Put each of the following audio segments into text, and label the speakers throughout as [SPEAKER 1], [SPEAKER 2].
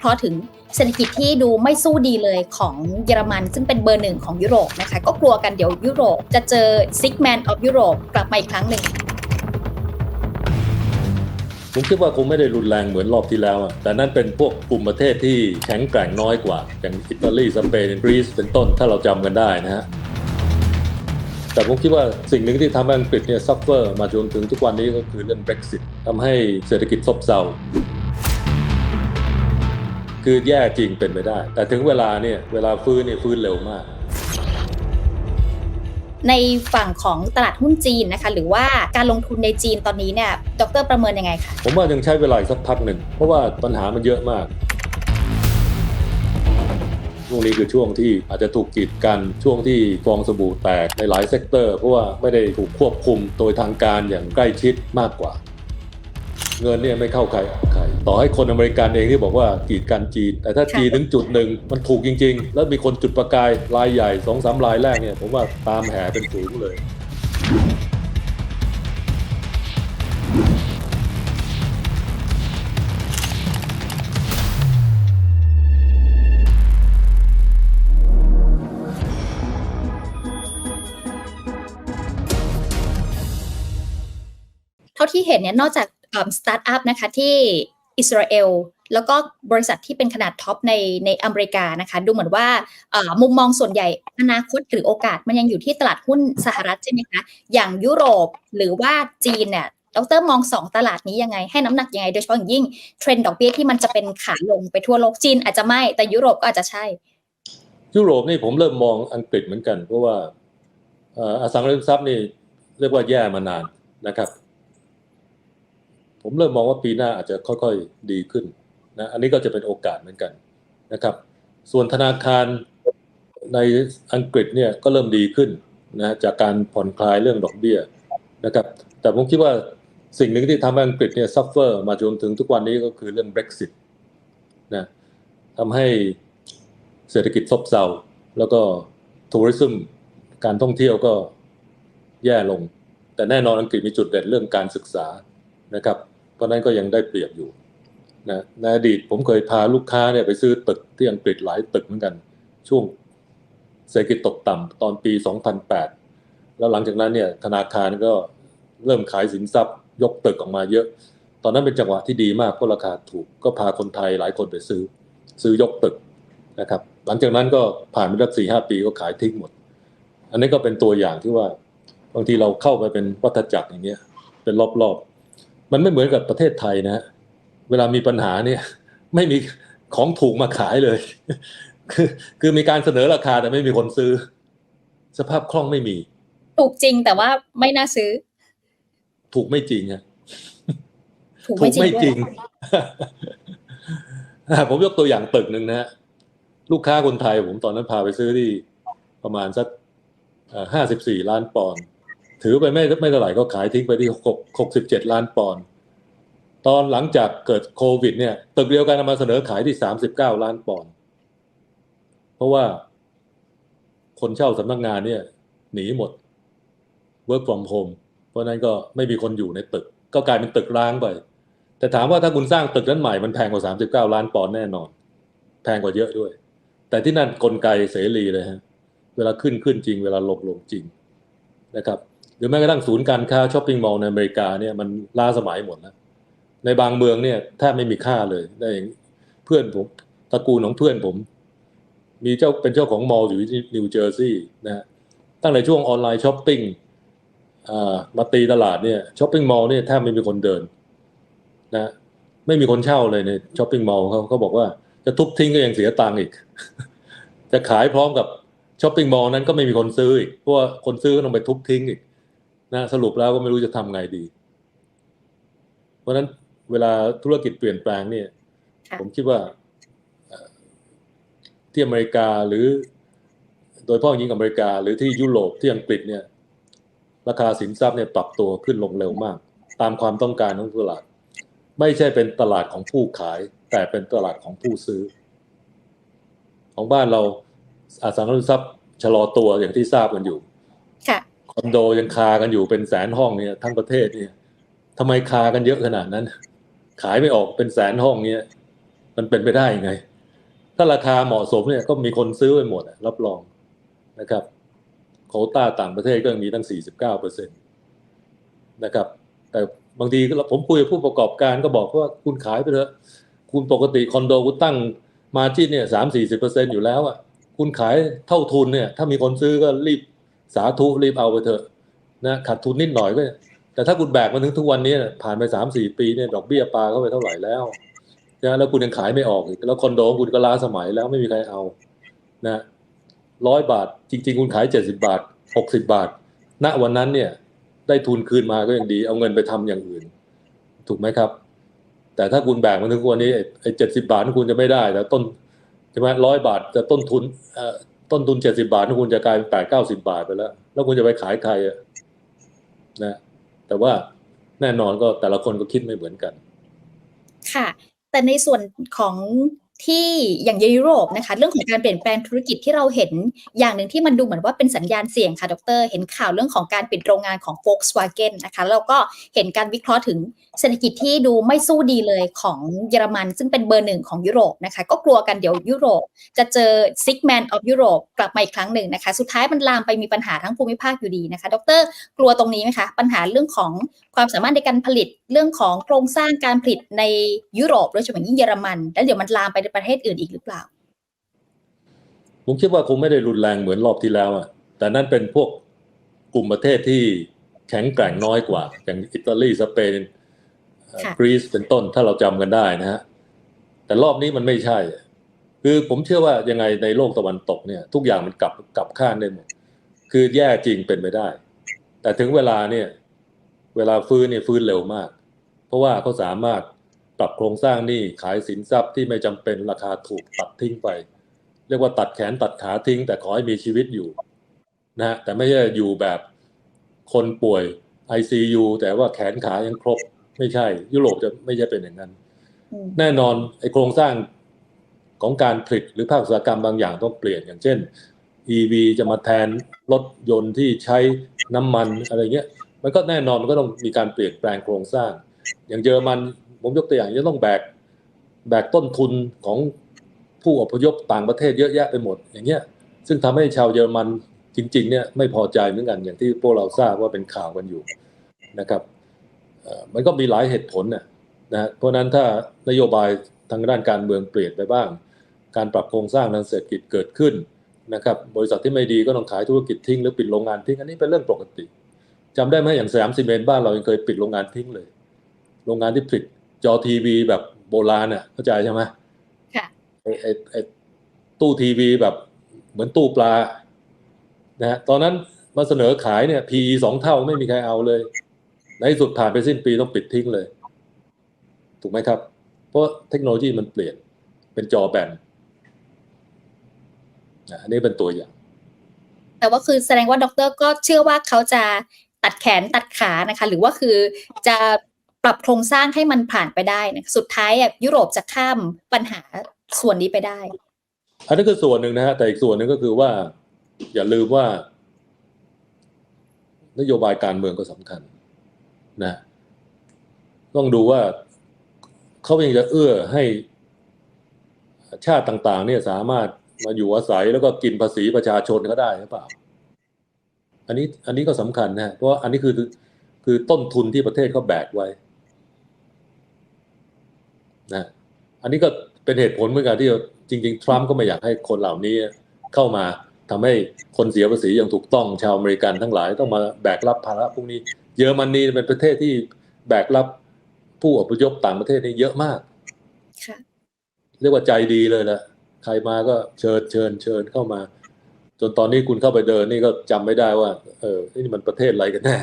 [SPEAKER 1] เพราะถึงเศรษฐกิจที่ดูไม่สู้ดีเลยของเยอรมัน ซึ่งเป็นเบอร์หนึ่งของยุโรปนะคะ ก็กลัวกันเดี๋ยวยุโรปจะเจอซิกแมนออฟยุโรปกลับมาอีกครั้งหนึ่ง
[SPEAKER 2] ผมคิดว่าคงไม่ได้รุนแรงเหมือนรอบที่แล้ว แต่นั่นเป็นพวกกลุ่มประเทศที่แข็งแกร่งน้อยกว่า อย่างอิตาลีสเปนกรีซเป็นต้นถ้าเราจำกันได้นะฮะแต่ผมคิดว่าสิ่งหนึ่งที่ทำให้อังกฤษเนี่ยซัฟเฟอร์มาจนถึงทุกวันนี้ก็คือเรื่อง Brexit ทำให้เศรษฐกิจซบเซา คือแย่จริงเป็นไปได้ แต่ถึงเวลาเนี่ยเวลาฟื้นเนี่ยฟื้นเร็วมาก
[SPEAKER 1] ในฝั่งของตลาดหุ้นจีนนะคะ หรือว่าการลงทุนในจีนตอนนี้เนี่ยดรประเมินยังไงคะ
[SPEAKER 2] ผมว่ายังใช้เวลาอีกสักพักหนึ่ง เพราะว่าปัญหามันเยอะมากช่วงนี้คือช่วงที่อาจจะถูกกีดกันช่วงที่ฟองสบู่แตกในหลายเซกเตอร์ เพราะว่าไม่ได้ถูกควบคุมโดยทางการอย่างใกล้ชิดมากกว่า เงินเนี่ยไม่เข้าใครใคร ต่อให้คนอเมริกันเองที่บอกว่ากีดกันจีน แต่ถ้าจีนถึงจุดหนึ่งมันถูกจริง ๆ แล้วมีคนจุดประกายรายใหญ่สองสามรายแรกเนี่ยผมว่าตามแห่เป็นฝูงเลย
[SPEAKER 1] เท่าที่เห็นเนี่ยนอกจาก สตาร์ทอัพนะคะที่อิสราเอลแล้วก็บริษัทที่เป็นขนาดท็อปในในอเมริกานะคะ ดูเหมือนว่ามุมมองส่วนใหญ่อนาคตหรือโอกาสมันยังอยู่ที่ตลาดหุ้นสหรัฐใช่ไหมคะ อย่างยุโรปหรือว่าจีนเนี่ยดรมองสองตลาดนี้ยังไง ให้น้ำหนักยังไง โดยเฉพาะอย่างยิ่งเทรนด์ดอกเบี้ยที่มันจะเป็นขาลงไปทั่วโลกจีนอาจจะไม่แต่ยุโรปก็อาจจะใช่
[SPEAKER 2] ยุโรปนี่ผมเริ่มมองอังกฤษเหมือนกัน เพราะว่าอสังหาริมทรัพย์นี่เรียกว่าแย่มานานนะครับ ผมเริ่มมองว่าปีหน้าอาจจะค่อยๆดีขึ้นนะอันนี้ก็จะเป็นโอกาสเหมือนกันนะครับ ส่วนธนาคารในอังกฤษเนี่ยก็เริ่มดีขึ้นนะจากการผ่อนคลายเรื่องดอกเบี้ยนะครับ แต่ผมคิดว่าสิ่งหนึ่งที่ทำให้อังกฤษเนี่ยซัฟเฟอร์มาจนถึงทุกวันนี้ก็คือเรื่อง Brexit นะทำให้เศรษฐกิจซบเซาแล้วก็ทัวริซึมการท่องเที่ยวก็แย่ลง แต่แน่นอนอังกฤษมีจุดเด่นเรื่องการศึกษานะครับ ราะนั้นก็ยังได้เปรียบอยู่นะในอดีตผมเคยพาลูกค้าเนี่ยไปซื้อตึกที่อังกฤษหลายตึกเหมือนกัน ช่วงเศรษฐกิจตกต่ำตอนปี 2008 แล้วหลังจากนั้นเนี่ยธนาคารก็เริ่มขายสินทรัพย์ ยกตึกออกมาเยอะ ตอนนั้นเป็นจังหวะที่ดีมากเพราะราคาถูกก็พาคนไทยหลายคนไปซื้อ ซื้อยกตึกนะครับหลังจากนั้นก็ผ่านไปสักสี่ห้าปีก็ขายทิ้งหมด อันนี้ก็เป็นตัวอย่างที่ว่าบางทีเราเข้าไปเป็นวัฏจักรอย่างเงี้ยเป็นรอบๆ มันไม่เหมือนกับประเทศไทยนะฮะเวลามีปัญหาเนี่ยไม่มีของถูกมาขายเลย คือคือมีการเสนอราคาแต่ไม่มีคนซื้อ สภาพคล่องไม่มี
[SPEAKER 1] ถูกจริงแต่ว่าไม่น่าซื้อ
[SPEAKER 2] ถูกไม่จริงอะ
[SPEAKER 1] ถูก
[SPEAKER 2] ถู
[SPEAKER 1] ไม่
[SPEAKER 2] ก
[SPEAKER 1] จริง
[SPEAKER 2] ไม่
[SPEAKER 1] ด้วย
[SPEAKER 2] จริงอะผมยกตัวอย่างตึกหนึ่งนะฮะลูกค้าคนไทยผมตอนนั้นพาไปซื้อที่ประมาณสักห้าสิบสี่ล้านปอนด์ ถือไปไม่ไม่เท่าไหร่ก็ขายทิ้งไปที่หกหกสิบเจ็ดล้านปอนด์ตอนหลังจากเกิดโควิด เนี่ยตึกเดียวกันมาเสนอขายที่สามสิบเก้าล้านปอนด์เพราะว่าคนเช่าสำนักงานเนี่ยหนีหมด work from home เพราะฉะนั้นก็ไม่มีคนอยู่ในตึก ก็กลายเป็นตึกร้างไป แต่ถามว่าถ้าคุณสร้างตึกนั้นใหม่มันแพงกว่า 39 ล้านปอนด์แน่นอน แพงกว่าเยอะด้วย แต่ที่นั่นกลไกเสรีเลยฮะ เวลาขึ้นขึ้นจริง เวลาลงลงจริงนะครับ หรือแม้กระทั่งศูนย์การค้าช้อปปิ้งมอลล์ในอเมริกาเนี่ยมันล้าสมัยหมดแล้วในบางเมืองเนี่ยแทบไม่มีค่าเลยได้เพื่อนผมตระกูลของเพื่อนผม มีเจ้าเป็นเจ้าของมอลล์อยู่ที่นิวเจอร์ซีย์นะฮะตั้งแต่ช่วงออนไลน์ช้อปปิ้งมาตีตลาดเนี่ยช้อปปิ้งมอลล์เนี่ยแทบไม่มีคนเดินนะไม่มีคนเช่าเลยในช้อปปิ้งมอลล์เขาเขาบอกว่าจะทุบทิ้งก็ยังเสียตังค์อีก จะขายพร้อมกับช้อปปิ้งมอลล์นั้นก็ไม่มีคนซื้ออีกเพราะว่าคนซื้อก็ต้องไปทุบทิ้งอีก นะสรุปแล้วก็ไม่รู้จะทำไงดี เพราะฉะนั้นเวลาธุรกิจเปลี่ยนแปลงเนี่ย
[SPEAKER 1] ค่ะ
[SPEAKER 2] ผมคิดว่าเอ่อที่อเมริกาหรือ โดยเฉพาะยิ่งอเมริกา หรือที่ยุโรปที่อังกฤษเนี่ย ราคาสินทรัพย์เนี่ยปรับตัวขึ้นลงเร็วมาก ตามความต้องการของตลาด ไม่ใช่เป็นตลาดของผู้ขาย แต่เป็นตลาดของผู้ซื้อ ของบ้านเราอสังหาริมทรัพย์ชะลอตัวอย่างที่ทราบกันอยู่
[SPEAKER 1] ค
[SPEAKER 2] อนโดยังคากันอยู่เป็นแสนห้องเนี่ยทั้งประเทศเนี่ยทำไมคากันเยอะขนาดนั้น ขายไม่ออกเป็นแสนห้องเนี่ยมันเป็นไปได้ยังไง ถ้าราคาเหมาะสมเนี่ยก็มีคนซื้อไปหมดรับรองนะครับ โคต้าต่างประเทศก็ยังมีตั้ง 49เปอร์เซ็นตนะครับ แต่บางทีผมคุยกับผู้ประกอบการก็บอกว่าคุณขายไปเถอะ คุณปกติคอนโดคุณตั้งมาจิ้นเนี่ยสามสี่สิบเปอร์เซ็นอยู่แล้วอะ คุณขายเท่าทุนเนี่ย ถ้ามีคนซื้อก็รีบ สาธุรีบเอาไปเถอะนะขาดทุนนิดหน่อยก็แต่ถ้าคุณแบกมาถึงทุกวันนี้ผ่านไปสามสี่ปีเนี่ยดอกเบี้ยปลาเข้าไปเท่าไหร่แล้วนะแล้วคุณยังขายไม่ออกอีกแล้วคอนโดของคุณก็ล้าสมัยแล้วไม่มีใครเอานะร้อยบาท จริง ๆ คุณขายเจ็ดสิบาทหกสิบาท ณวันนั้นเนี่ย ได้ทุนคืนมาก็ยังดี เอาเงินไปทำอย่างอื่น ถูกไหมครับ แต่ถ้าคุณแบกมาถึงวันนี้ไอ้เจ็ดสิบาทคุณจะไม่ได้แต่ต้นใช่ไหมร้อยบาทจะต้นทุนเอ่อ ต้นทุนเจ็ดสิบาทนี่คุณจะกลายเป็นแปดเก้าสิบาทไปแล้ว แล้วคุณจะไปขายใครอะนะ แต่ว่าแน่นอนก็แต่ละคนก็คิดไม่เหมือนกัน
[SPEAKER 1] ค่ะ แต่ในส่วนของ ที่อย่างยุโรปนะคะเรื่องของการเปลี่ยนแปลงธุรกิจที่เราเห็นอย่างหนึ่งที่มันดูเหมือนว่าเป็นสัญญาณเสี่ยงค่ะดร เห็นข่าวเรื่องของการปิดโรงงานของ Volkswagen นะคะแล้วก็เห็นการวิเคราะห์ถึงเศรษฐกิจที่ดูไม่สู้ดีเลยของเยอรมัน ซึ่งเป็นเบอร์หนึ่งของยุโรปนะคะก็กลัวกันเดี๋ยวยุโรป จะเจอ Six Man of Europe กลับมาอีกครั้งหนึ่งนะคะสุดท้ายมันลามไปมีปัญหาทั้งภูมิภาคอยู่ดีนะคะดร กลัวตรงนี้ไหมคะปัญหาเรื่องของความสามารถในการผลิตเรื่องของโครงสร้างการผลิตในยุโรปโดยเฉพาะยิ่งเยอรมัน แล้วเดี๋ยวมันลามไปประเทศอื่นอีกหรือเปล่า
[SPEAKER 2] ผมคิดว่าคงไม่ได้รุนแรงเหมือนรอบที่แล้วอะแต่นั่นเป็นพวกกลุ่มประเทศที่แข็งแกร่งน้อยกว่า อย่างอิตาลีสเปนเอ่อ
[SPEAKER 1] ค่ะ
[SPEAKER 2] กรีซเป็นต้นถ้าเราจำกันได้นะฮะแต่รอบนี้มันไม่ใช่ คือผมเชื่อว่ายังไงในโลกตะวันตกเนี่ย ทุกอย่างมันกลับกลับข้างได้หมดคือแย่จริงเป็นไปได้ แต่ถึงเวลาเนี่ย เวลาฟื้นเนี่ยฟื้นเร็วมาก เพราะว่าเขาสามารถ ปรับโครงสร้างหนี้ขายสินทรัพย์ที่ไม่จำเป็นราคาถูกตัดทิ้งไป เรียกว่าตัดแขนตัดขาทิ้ง แต่ขอให้มีชีวิตอยู่นะฮะแต่ไม่ใช่อยู่แบบคนป่วย ICU แต่ว่าแขนขายังครบไม่ใช่ ยุโรปจะไม่ใช่เป็นอย่างนั้น
[SPEAKER 1] อืม
[SPEAKER 2] แน่นอนไอโครงสร้างของการผลิตหรือภาคอุตสาหกรรมบางอย่างต้องเปลี่ยนอย่างเช่น EV จะมาแทนรถยนต์ที่ใช้น้ำมันอะไรเงี้ย มันก็แน่นอนมันก็ต้องมีการเปลี่ยนแปลงโครงสร้าง อย่างเยอรมัน ผมยกตัวอย่างจะต้องแบกแบกต้นทุนของผู้อพยพต่างประเทศเยอะแยะไปหมด อย่างเงี้ยซึ่งทำให้ชาวเยอรมันจริง ๆ เนี่ยไม่พอใจเหมือนกันอย่างที่พวกเราทราบว่าเป็นข่าวกันอยู่นะครับมันก็มีหลายเหตุผลนะนะเพราะนั้นถ้านโยบายทางด้านการเมืองเปลี่ยนไปบ้าง การปรับโครงสร้างทางเศรษฐกิจเกิดขึ้นนะครับบริษัทที่ไม่ดีก็ต้องขายธุรกิจทิ้งหรือปิดโรงงานทิ้งอันนี้เป็นเรื่องปกติจำได้ไหมอย่างสยามซีเมนต์บ้านเรายังเคยปิดโรงงานทิ้งเลย โรงงานที่ผลิต จอทีวีแบบโบราณน่ะเข้าใจใช่ไหม
[SPEAKER 1] ค่ะ
[SPEAKER 2] ไอ้ไอ้ไอ้ตู้ทีวีแบบเหมือนตู้ปลานะฮะตอนนั้นมาเสนอขายเนี่ย PE สองเท่าไม่มีใครเอาเลย ในที่สุดผ่านไปสิ้นปีต้องปิดทิ้งเลย ถูกไหมครับ เพราะเทคโนโลยีมันเปลี่ยนเป็นจอแบนนะอันนี้เป็นตัวอย่าง
[SPEAKER 1] แต่ว่าคือแสดงว่าดรก็เชื่อว่าเขาจะตัดแขนตัดขานะคะ หรือว่าคือจะ ปรับโครงสร้างให้มันผ่านไปได้นะสุดท้ายยุโรปจะข้ามปัญหาส่วนนี้ไปได้
[SPEAKER 2] อันนี้คือส่วนหนึ่งนะฮะแต่อีกส่วนหนึ่งก็คือว่า อย่าลืมว่า นโยบายการเมืองก็สำคัญ นะ ต้องดูว่าเขายังจะเอื้อให้ชาติต่าง ๆ เนี่ยสามารถมาอยู่อาศัยแล้วก็กินภาษีประชาชนเขาได้หรือเปล่า อันนี้อันนี้ก็สำคัญนะฮะเพราะว่าอันนี้คือคือต้นทุนที่ประเทศเขาแบกไว้ นะอันนี้ก็เป็นเหตุผลเหมือนกันที่จริง ๆ ทรัมป์ก็ไม่อยากให้คนเหล่านี้เข้ามาทำให้คนเสียภาษีอย่างถูกต้องชาวอเมริกันทั้งหลายต้องมาแบกรับภาระพวกนี้ เยอรมนีเป็นประเทศที่แบกรับผู้อพยพต่างประเทศนี่เยอะมาก
[SPEAKER 1] ค่ะ
[SPEAKER 2] เรียกว่าใจดีเลยแหละใครมาก็เชิญเชิญเชิญเข้ามา จนตอนนี้คุณเข้าไปเดินนี่ก็จำไม่ได้ว่า เออนี่มันประเทศอะไรกันแน่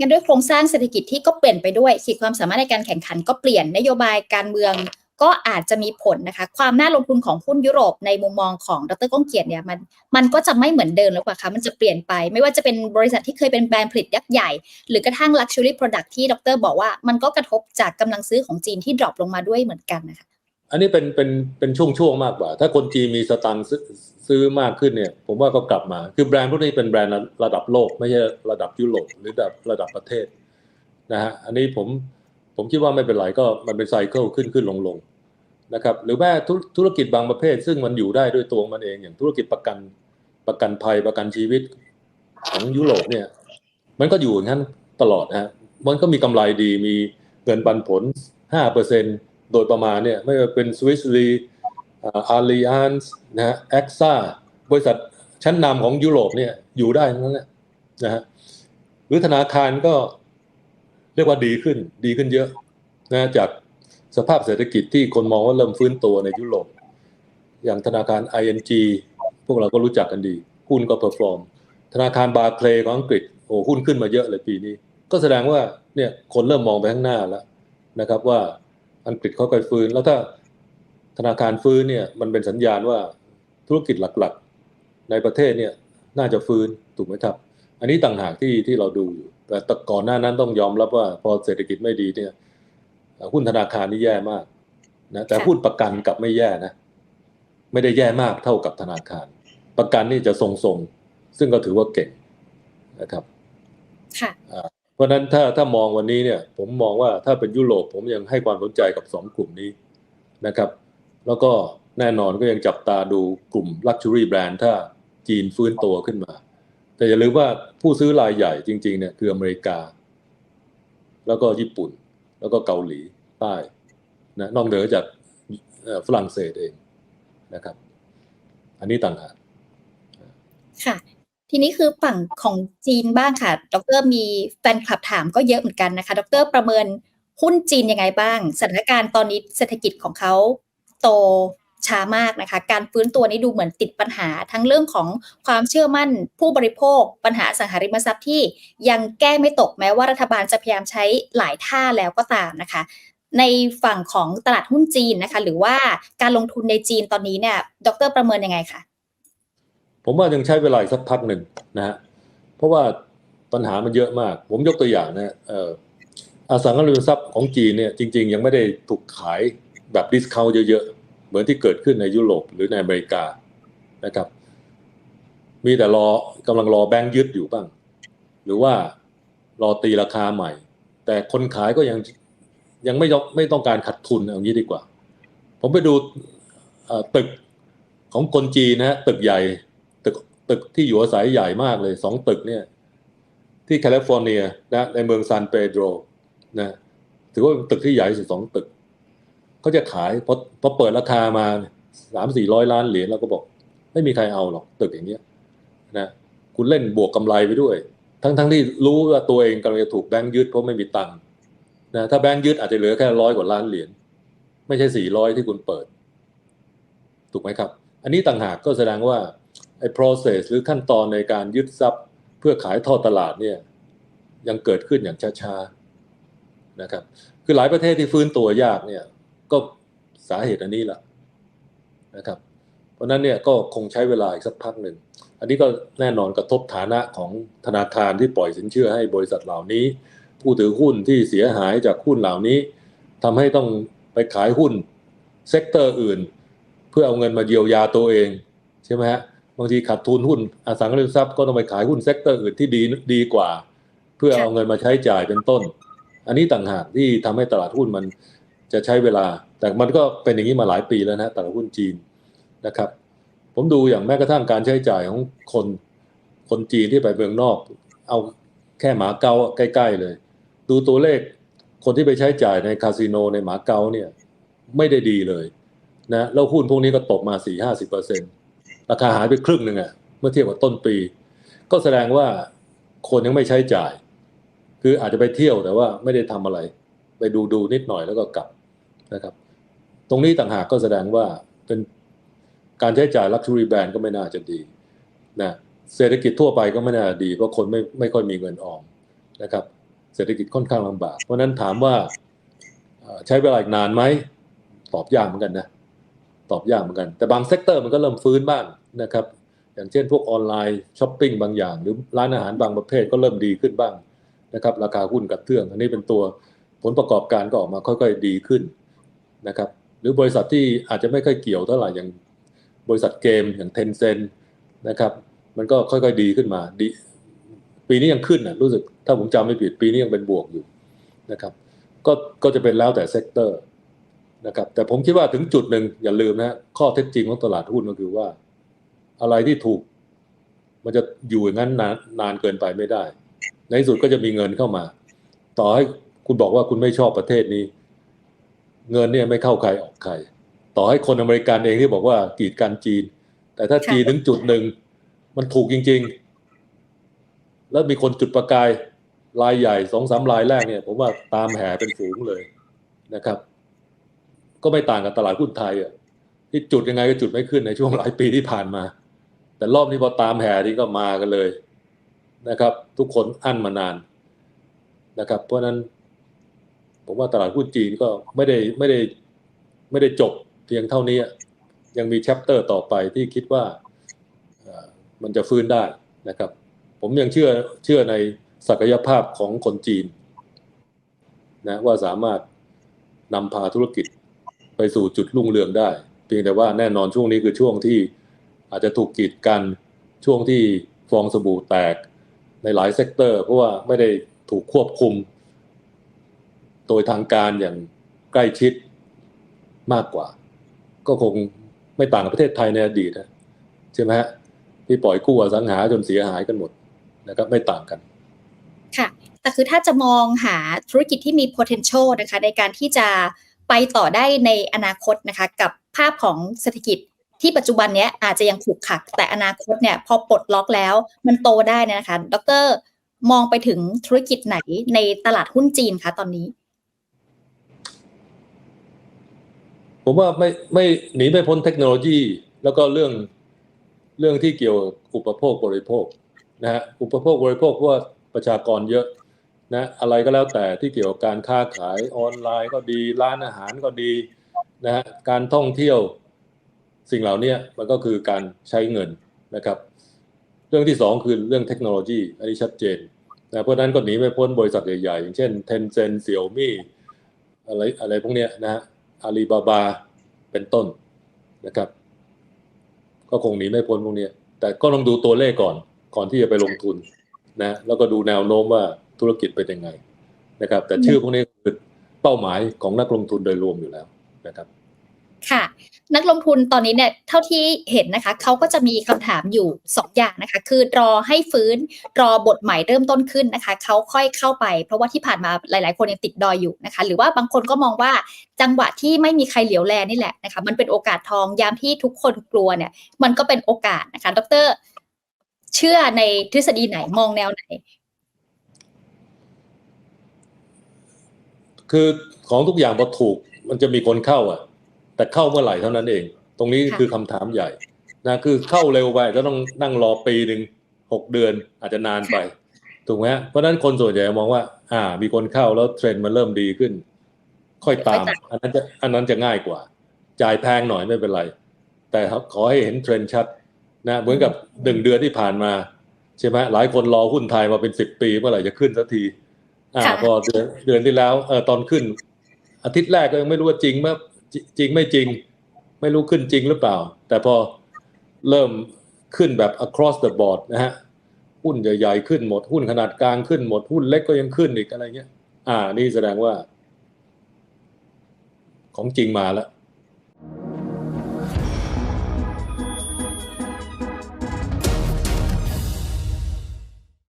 [SPEAKER 1] งั้นด้วยโครงสร้างเศรษฐกิจที่ก็เปลี่ยนไปด้วยขีดความสามารถในการแข่งขันก็เปลี่ยนนโยบายการเมืองก็อาจจะมีผลนะคะ ความน่าลงทุนของหุ้นยุโรปในมุมมองของดรก้องเกียรติเนี่ยมันมันก็จะไม่เหมือนเดิมแล้วกว่าคะมันจะเปลี่ยนไป ไม่ว่าจะเป็นบริษัทที่เคยเป็นแบรนด์ผลิตยักษ์ใหญ่ หรือกระทั่ง Luxury Product ที่ดรบอกว่ามันก็กระทบจากกำลังซื้อของจีนที่ดรอปลงมาด้วยเหมือนกันนะคะ
[SPEAKER 2] อันนี้เป็นเป็นเป็นช่วงๆมากกว่า ถ้าคนจีนมีสตังค์ซื้อมากขึ้นเนี่ย ผมว่าก็กลับมา คือแบรนด์พวกนี้เป็นแบรนด์ระดับโลก ไม่ใช่ระดับยุโรปหรือระดับระดับประเทศนะฮะอันนี้ผมผมคิดว่าไม่เป็นไรก็มันเป็นไซเคิลขึ้นขึ้นลงลงนะครับหรือแม้ธุธุรกิจบางประเภท ซึ่งมันอยู่ได้ด้วยตัวมันเองอย่างธุรกิจประกันประกันภัยประกันชีวิตของยุโรปเนี่ย มันก็อยู่อย่างนั้นตลอดนะฮะมันก็มีกำไรดีมีเงินปันผล5% โดยประมาณเนี่ยไม่ว่าเป็นสวิสรีอาร์ลีอันส์นะฮะแอคซ่าบริษัทชั้นนำของยุโรปเนี่ยอยู่ได้นั้นแหละนะฮะหรือธนาคารก็เรียกว่าดีขึ้นดีขึ้นเยอะนะจากสภาพเศรษฐกิจที่คนมองว่าเริ่มฟื้นตัวในยุโรป อย่างธนาคาร ING พวกเราก็รู้จักกันดี หุ้นก็เพอร์ฟอร์ม ธนาคารบาร์เคลย์ของอังกฤษโอ้หุ้นขึ้นมาเยอะเลยปีนี้ ก็แสดงว่าเนี่ยคนเริ่มมองไปข้างหน้าแล้วนะครับว่า อังกฤษเขาค่อยฟื้น แล้วถ้าธนาคารฟื้นเนี่ยมันเป็นสัญญาณว่าธุรกิจหลักๆ ในประเทศเนี่ยน่าจะฟื้นถูกไหมครับ อันนี้ต่างหากที่ที่เราดูอยู่แต่แต่ก่อนหน้านั้นต้องยอมรับว่าพอเศรษฐกิจไม่ดีเนี่ยหุ้นธนาคารนี่แย่มากนะแต่หุ้นประกันกลับไม่แย่นะ ไม่ได้แย่มากเท่ากับธนาคาร ประกันนี่จะทรงๆ ซึ่งก็ถือว่าเก่งนะครับ
[SPEAKER 1] ค่ะ
[SPEAKER 2] เพ ราะนั้นถ้าถ้ามองวันนี้เนี่ย ผมมองว่าถ้าเป็นยุโรปผมยังให้ความสนใจกับสองกลุ่มนี้นะครับ แล้วก็แน่นอนก็ยังจับตาดูกลุ่ม Luxury Brand ถ้าจีนฟื้นตัวขึ้นมา แต่อย่าลืมว่าผู้ซื้อรายใหญ่จริง ๆ เนี่ยคืออเมริกา แล้วก็ญี่ปุ่น แล้วก็เกาหลีใต้นะนอกเหนือจากฝรั่งเศสเองนะครับ อันนี้ต่างหาก
[SPEAKER 1] ค่ะ ทีนี้คือฝั่งของจีนบ้างค่ะ ดรมีแฟนคลับถามก็เยอะเหมือนกันนะคะ ดรประเมินหุ้นจีนยังไงบ้าง สถานการณ์ตอนนี้เศรษฐกิจของเขาโตช้ามากนะคะ การฟื้นตัวนี้ดูเหมือนติดปัญหา ทั้งเรื่องของความเชื่อมั่นผู้บริโภค ปัญหาสังหาริมทรัพย์ที่ยังแก้ไม่ตกแม้ว่ารัฐบาลจะพยายามใช้หลายท่าแล้วก็ตามนะคะ ในฝั่งของตลาดหุ้นจีนนะคะ หรือว่าการลงทุนในจีนตอนนี้เนี่ย ดรประเมินยังไงคะ
[SPEAKER 2] ผมว่ายังใช้เวลาสักพักหนึ่งนะฮะเพราะว่าปัญหามันเยอะมาก ผมยกตัวอย่างนะเอ่ออสังหาริมทรัพย์ของจีนเนี่ยจริง ๆ ยังไม่ได้ถูกขายแบบดิสคาวเยอะๆ เหมือนที่เกิดขึ้นในยุโรปหรือในอเมริกานะครับ มีแต่รอกำลังรอแบงค์ยึดอยู่บ้าง หรือว่ารอตีราคาใหม่ แต่คนขายก็ยังยังไม่ยกไม่ต้องการขัดทุนเอางี้ดีกว่า ผมไปดูเอ่อตึกของคนจีนนะฮะตึกใหญ่ ตึกที่อยู่อาศัยใหญ่มากเลยสองตึกเนี่ยที่แคลิฟอร์เนียนะในเมืองซานเปโดรนะถือว่าเป็นตึกที่ใหญ่สุดสองตึกเขาจะขายพอพอเปิดราคามาสามสี่ร้อยล้านเหรียญแล้วก็บอก ไม่มีใครเอาหรอกตึกอย่างเงี้ยนะคุณเล่นบวกกำไรไปด้วย ทั้งทั้งที่รู้ว่าตัวเองกำลังจะถูกแบงค์ยึดเพราะไม่มีตังค์นะถ้าแบงค์ยึดอาจจะเหลือแค่ร้อยกว่าล้านเหรียญไม่ใช่สี่ร้อยที่คุณเปิด ถูกไหมครับ อันนี้ต่างหากก็แสดงว่า ไอ้ process หรือขั้นตอนในการยึดทรัพย์เพื่อขายทอดตลาดเนี่ยยังเกิดขึ้นอย่างช้าๆนะครับ คือหลายประเทศที่ฟื้นตัวยากเนี่ยก็สาเหตุอันนี้แหละนะครับ เพราะนั้นเนี่ยก็คงใช้เวลาอีกสักพักหนึ่ง อันนี้ก็แน่นอนกระทบฐานะของธนาคารที่ปล่อยสินเชื่อให้บริษัทเหล่านี้ ผู้ถือหุ้นที่เสียหายจากหุ้นเหล่านี้ทำให้ต้องไปขายหุ้นเซกเตอร์อื่น เพื่อเอาเงินมาเยียวยาตัวเองใช่ไหมฮะ บางทีขาดทุนหุ้นอสังหาริมทรัพย์ก็ต้องไปขายหุ้นเซกเตอร์อื่นที่ดีดีกว่า เพื่อเอาเงินมาใช้จ่ายเป็นต้น อันนี้ต่างหากที่ทำให้ตลาดหุ้นมันจะใช้เวลา แต่มันก็เป็นอย่างนี้มาหลายปีแล้วนะตลาดหุ้นจีนนะครับ ผมดูอย่างแม้กระทั่งการใช้จ่ายของคนคนจีนที่ไปเมืองนอก เอาแค่หมาเกาใกล้ ๆ เลย ดูตัวเลขคนที่ไปใช้จ่ายในคาสิโนในหมาเกาเนี่ยไม่ได้ดีเลยนะแล้วหุ้นพวกนี้ก็ตกมาสี่ห้าสิบเปอร์เซ็น ราคาหายไปครึ่งหนึ่งอะเมื่อเทียบกับต้นปี ก็แสดงว่าคนยังไม่ใช้จ่าย คืออาจจะไปเที่ยวแต่ว่าไม่ได้ทำอะไร ไปดูดูนิดหน่อยแล้วก็กลับนะครับ ตรงนี้ต่างหากก็แสดงว่าเป็นการใช้จ่าย luxury brand ก็ไม่น่าจะดีนะเศรษฐกิจทั่วไปก็ไม่น่าดีเพราะคนไม่ไม่ค่อยมีเงินออมนะครับ เศรษฐกิจค่อนข้างลำบาก เพราะฉะนั้นถามว่าใช้เวลาอีกนานไหมตอบยากเหมือนกันนะตอบยากเหมือนกัน แต่บางเซกเตอร์มันก็เริ่มฟื้นบ้าง นะครับ อย่างเช่นพวกออนไลน์ช้อปปิ้งบางอย่าง หรือร้านอาหารบางประเภทก็เริ่มดีขึ้นบ้างนะครับ ราคาหุ้นกับเทื่อง อันนี้เป็นตัวผลประกอบการก็ออกมาค่อยๆดีขึ้นนะครับ หรือบริษัทที่อาจจะไม่ค่อยเกี่ยวเท่าไหร่อย่างบริษัทเกมอย่าง Tencent นะครับมันก็ค่อยๆดีขึ้นมาดีปีนี้ยังขึ้นนะรู้สึกถ้าผมจำไม่ผิดปีนี้ยังเป็นบวกอยู่นะครับ ก็ก็จะเป็นแล้วแต่เซกเตอร์นะครับแต่ผมคิดว่าถึงจุดหนึ่งอย่าลืมนะข้อเท็จจริงของตลาดหุ้นก็คือว่า อะไรที่ถูก มันจะอยู่อย่างนั้นนานนานเกินไปไม่ได้ ในที่สุดก็จะมีเงินเข้ามา ต่อให้คุณบอกว่าคุณไม่ชอบประเทศนี้ เงินเนี่ยไม่เข้าใครออกใคร ต่อให้คนอเมริกันเองที่บอกว่ากีดกันจีน แต่ถ้าจีนถึงจุดหนึ่งมันถูกจริง ๆ แล้วมีคนจุดประกายรายใหญ่สองสามรายแรกเนี่ย ผมว่าตามแห่เป็นฝูงเลยนะครับ ก็ไม่ต่างกับตลาดหุ้นไทยอะที่จุดยังไงก็จุดไม่ขึ้นในช่วงหลายปีที่ผ่านมา แต่รอบนี้พอตามแห่นี่ก็มากันเลยนะครับ ทุกคนอั้นมานานนะครับ เพราะนั้นผมว่าตลาดหุ้นจีนก็ไม่ได้ไม่ได้ไม่ได้จบเพียงเท่านี้อะยังมีแชปเตอร์ต่อไปที่คิดว่ามันจะฟื้นได้นะครับ ผมยังเชื่อเชื่อในศักยภาพของคนจีนนะว่าสามารถนำพาธุรกิจไปสู่จุดรุ่งเรืองได้ เพียงแต่ว่าแน่นอนช่วงนี้คือช่วงที่ อาจจะถูกกีดกันช่วงที่ฟองสบู่แตกในหลายเซกเตอร์ เพราะว่าไม่ได้ถูกควบคุม โดยทางการอย่างใกล้ชิดมากกว่า ก็คงไม่ต่างกับประเทศไทยในอดีตนะใช่ไหมฮะที่ปล่อยกู้อสังหาจนเสียหายกันหมดนะครับไม่ต่างกัน
[SPEAKER 1] ค่ะ แต่คือถ้าจะมองหาธุรกิจที่มี potential นะคะ ในการที่จะไปต่อได้ในอนาคตนะคะ กับภาพของเศรษฐกิจ ที่ปัจจุบันเนี้ยอาจจะยังขลุกขลัก แต่อนาคตเนี่ยพอปลดล็อกแล้วมันโตได้นะคะ ดรมองไปถึงธุรกิจไหนในตลาดหุ้นจีนคะตอนนี้
[SPEAKER 2] ผมว่าไม่ไม่หนีไม่พ้นเทคโนโลยี แล้วก็เรื่องเรื่องที่เกี่ยวอุปโภคบริโภคนะฮะอุปโภคบริโภคเพราะว่าประชากรเยอะนะอะไรก็แล้วแต่ที่เกี่ยวกับการค้าขายออนไลน์ก็ดีร้านอาหารก็ดีนะฮะการท่องเที่ยว สิ่งเหล่านี้มันก็คือการใช้เงินนะครับ เรื่องที่สองคือเรื่องเทคโนโลยี อันนี้ชัดเจนนะเพราะฉะนั้นก็หนีไม่พ้นบริษัทใหญ่ๆ อย่างเช่น Tencent Xiaomi อะไรอะไรพวกเนี้ยนะฮะอาลีบาบาเป็นต้นนะครับ ก็คงหนีไม่พ้นพวกเนี้ยแต่ก็ต้องดูตัวเลขก่อนก่อนที่จะไปลงทุนนะแล้วก็ดูแนวโน้มว่าธุรกิจเป็นยังไงนะครับ แต่ชื่อพวกนี้คือเป้าหมายของนักลงทุนโดยรวมอยู่แล้วนะครับ
[SPEAKER 1] ค่ะ นักลงทุนตอนนี้เนี่ยเท่าที่เห็นนะคะเขาก็จะมีคำถามอยู่สองอย่างนะคะ คือรอให้ฟื้นรอบทใหม่เริ่มต้นขึ้นนะคะเขาค่อยเข้าไป เพราะว่าที่ผ่านมาหลาย ๆ คนยังติดดอยอยู่นะคะ หรือว่าบางคนก็มองว่าจังหวะที่ไม่มีใครเหลียวแลนี่แหละนะคะมันเป็นโอกาสทองยามที่ทุกคนกลัวเนี่ยมันก็เป็นโอกาสนะคะ ดร เชื่อในทฤษฎีไหนมองแนวไหน
[SPEAKER 2] คือของทุกอย่างพอถูกมันจะมีคนเข้าอะ แต่เข้าเมื่อไหร่เท่านั้นเอง ตรงนี้
[SPEAKER 1] ค่ะ
[SPEAKER 2] คือคำถามใหญ่นะคือเข้าเร็วไปก็ต้องนั่งรอปีหนึ่งหกเดือนอาจจะนานไปถูกไหมฮะเพราะฉะนั้นคนส่วนใหญ่มองว่า อ่า มีคนเข้าแล้วเทรนด์มันเริ่มดีขึ้น ค่อยตาม อันนั้นจะอันนั้นจะง่ายกว่า จ่ายแพงหน่อยไม่เป็นไร แต่ขอให้เห็นเทรนด์ชัดนะเหมือนกับหนึ่งเดือนที่ผ่านมาใช่ไหมหลายคนรอหุ้นไทยมาเป็นสิบปีเมื่อไหร่จะขึ้นสักทีอ่า
[SPEAKER 1] ค่ะ
[SPEAKER 2] พอเดือนเดือนที่แล้วเออตอนขึ้น อาทิตย์แรกก็ยังไม่รู้ว่าจริงไหมจ จริงไม่จริง ไม่รู้ขึ้นจริงหรือเปล่า แต่พอเริ่มขึ้นแบบ across the board นะฮะหุ้นใหญ่ๆขึ้นหมด หุ้นขนาดกลางขึ้นหมด หุ้นเล็กก็ยังขึ้นอีกอะไรเงี้ย อ่า นี่แสดงว่า ของจริงมาแล้ว